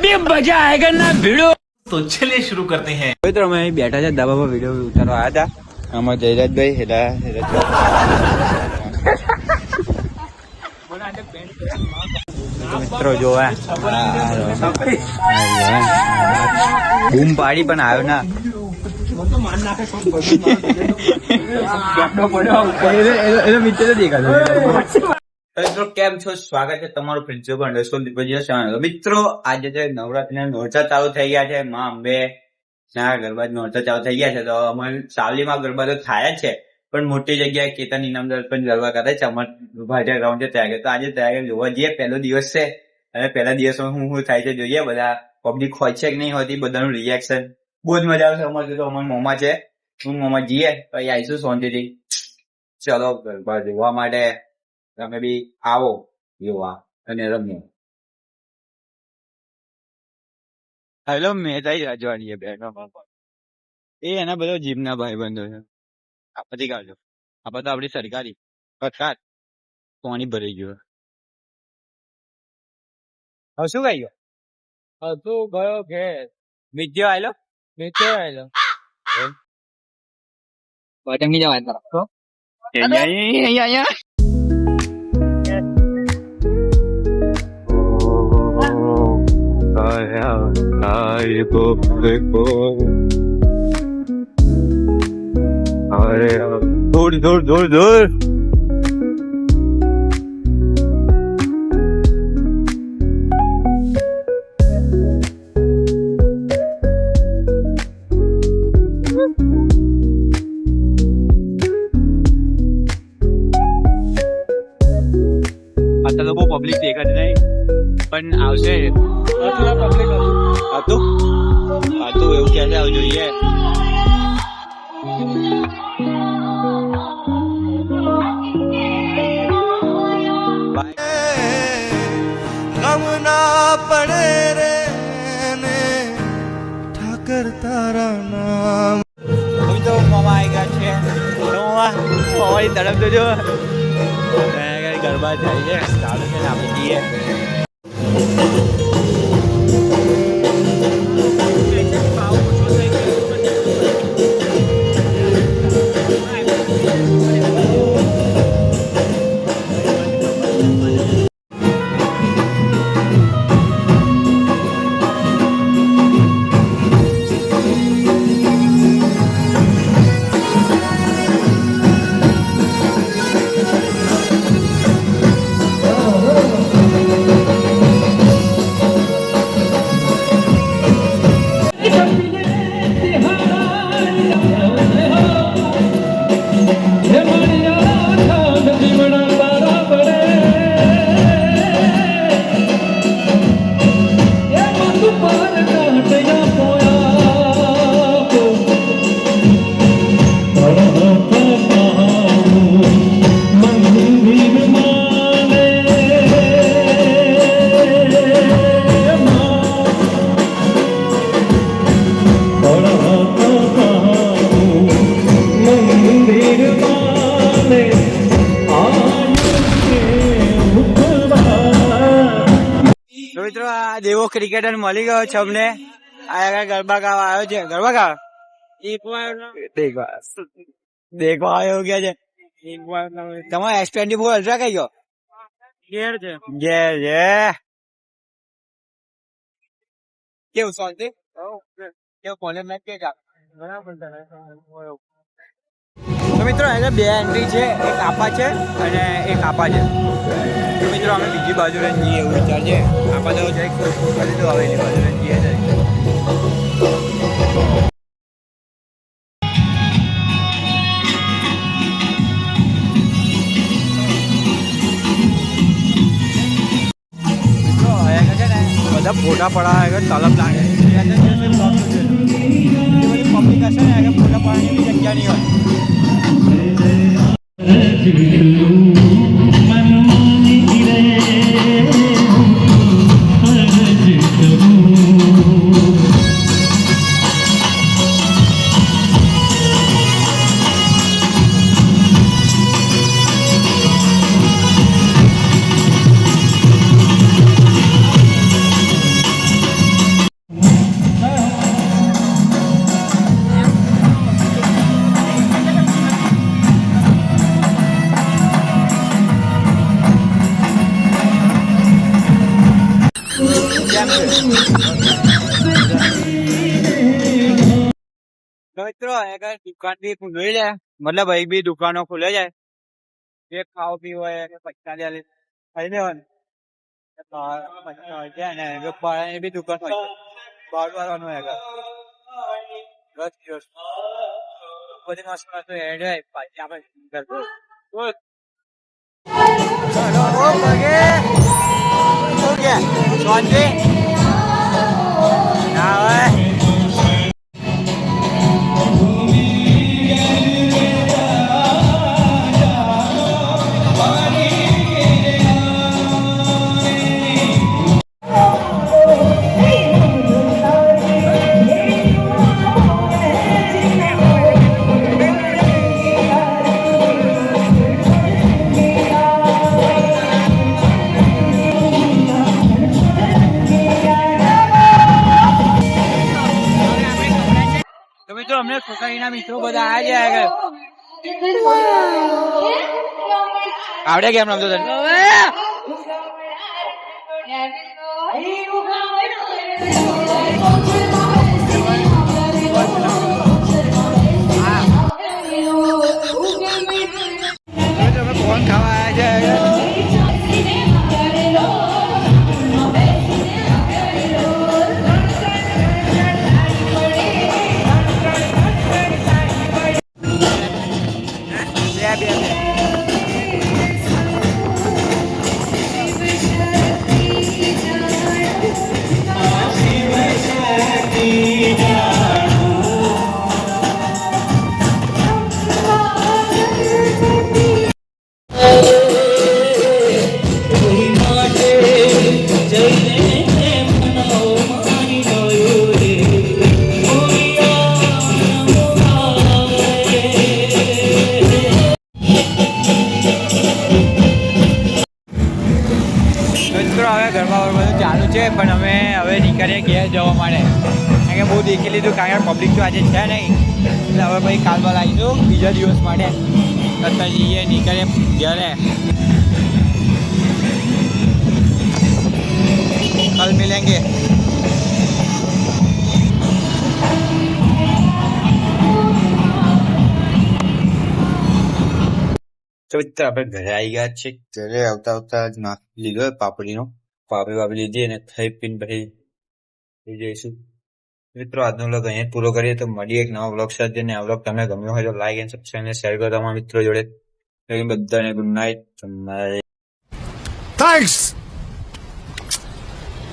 અભી મજા આયેગા ના ભીડો તો ચલે શરૂ કરતે હૈ મિત્રો અમે અહીં બેઠા છે ધાબા પર વીડિયો ઉતારવા આવ્યા હતા આમાં જયરાજભાઈ હેલા હેલા મિત્રો જોવા બૂમ પાડી પણ આવ્યો ના મિત્ર દેખાતો મિત્રો, કેમ છો? સ્વાગત છે તમારું પ્રિન્સિપલ અંડરસ્કોર દીપજી મિત્રો, આજે જે નવરાત્રીના નોરચા ચાલુ થઈ ગયા છે. માં, અંબે, ના ગરબા નોરચા ચાલુ થઈ ગયા છે. તો અમારે સાવલીમાં ગરબા તો થાય જ છે. પણ મોટી જગ્યાએ કેતન ઇનામદાર પણ ગરબા કરે છે. અમારે ભાજા ગ્રાઉન્ડ છે ત્યાં તો આજે ત્યાં જોવા જઈએ. પહેલો દિવસ છે. અને પહેલા દિવસમાં હું શું થાય છે જોઈએ. બધા પબ્લિક હોય છે કે નહીં હોતી, બધાનું રિએક્શન બહુ જ મજા આવશે અમારે. તો અમારા મોમાં છે. હું મોમાં જઈએ. પછી આવીશું શાંતિથી. ચલો, ગરબા જોવા માટે. તમે બી આવો જોવા અને રમો હેલો મહેતા રાજવાણી બેનો એ એના બધો જીમના ભાઈબંધો છે આ બધી કાઢો આ બધા આપડી સરકારી પથકાર પાણી ભરાઈ ગયું હવે શું ખાઈ ગયો તું ગયો ઘેર વિદ્યો આયલો નીચે આવેલો પતંગી જવા તરફ અહીંયા અહીંયા અરે દોડ દોડ દોડ દોડ અત્યારે તો બહુ પબ્લિક દેખાય જ નહીં પણ આવશે જોઈએ. ગમ ના પડે રે ને ઠાકર તારા નામ. તો મામા આવી ગયા છે. મામા મામાની તરફ તો ત્યાં ગરબા થાય છે ચાલુ છે ને આપણે જઈએ. દેવો ક્રિકેટર મળી ગયો છે અમને. આગળ ગરબા ગાવા આવ્યો છે. ગરબા ગાવા? દેખવા આવ્યો કે છે? તમારો એસ ટ્વેન્ટી ફોર અલ્ટ્રા કઈ ગયો? ઘેર છે. કેવું શાંતિ કેવું કોલેજ મેચ કે બરાબર તો મિત્રો એને બે એન્ટ્રી છે. એક આપા છે અને એક આપા છે. મિત્રો, અમે બીજી બાજુ રહીને એવું વિચાર છે આ બાજુ જઈ કરી દો હવે એની બાજુ રહીને જઈએ બધા ફોટા પડાવે આગળ તલબ લાગે. પબ્લિક હશે ને, આગળ ફોટા પડવાની જગ્યા નહીં હોય. મિત્રો એક દુકાન બી ખુલી લે. મતલબ અહીં બી દુકાનો ખુલે જાય જે ખાવ પીવો હોય પૈસા લે ખાઈ લેવાનું. બી દુકાન હોય. બાર વાળવાનું આગળ. બધી મસ્ત હેડ હોય. પાછી આપણે. હેલો, ઓ મિત્રો બધા આ ગયા આગળ. આવડે કેમ રમતો તને? તમે ફોન ખાવા આવ્યા છે. બધું ચાલુ છે, પણ અમે હવે નીકળીએ ઘેર જવા માટે. કારણ કે બહુ દેખી લીધું, કારણ કે પબ્લિક તો આજે છે નહીં. એટલે હવે પછી કાલમાં લાવીશું, બીજા દિવસ માટે. અત્યારે જઈએ, નીકળીએ ઘરે. કલ મિલેંગે. તો આપણે ઘરે આવી ગયા છે ઘરે આવતા આવતા જ નાખી લીધો પાપડીનો. પાપડી વાપડી લીધી અને થઈ પીને પછી થઈ જઈશું. મિત્રો, આજનો વ્લોગ અહીંયા પૂરો કરીએ. તો મળીએ એક નવા વ્લોગ સાથે. અને આ વ્લોગ તમને ગમ્યો હોય તો લાઈક એન્ડ સબસ્ક્રાઈબ અને શેર કરો તમારા મિત્રો જોડે. બધાને. ગુડ નાઇટ તમારે થેન્ક્સ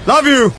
લવ you.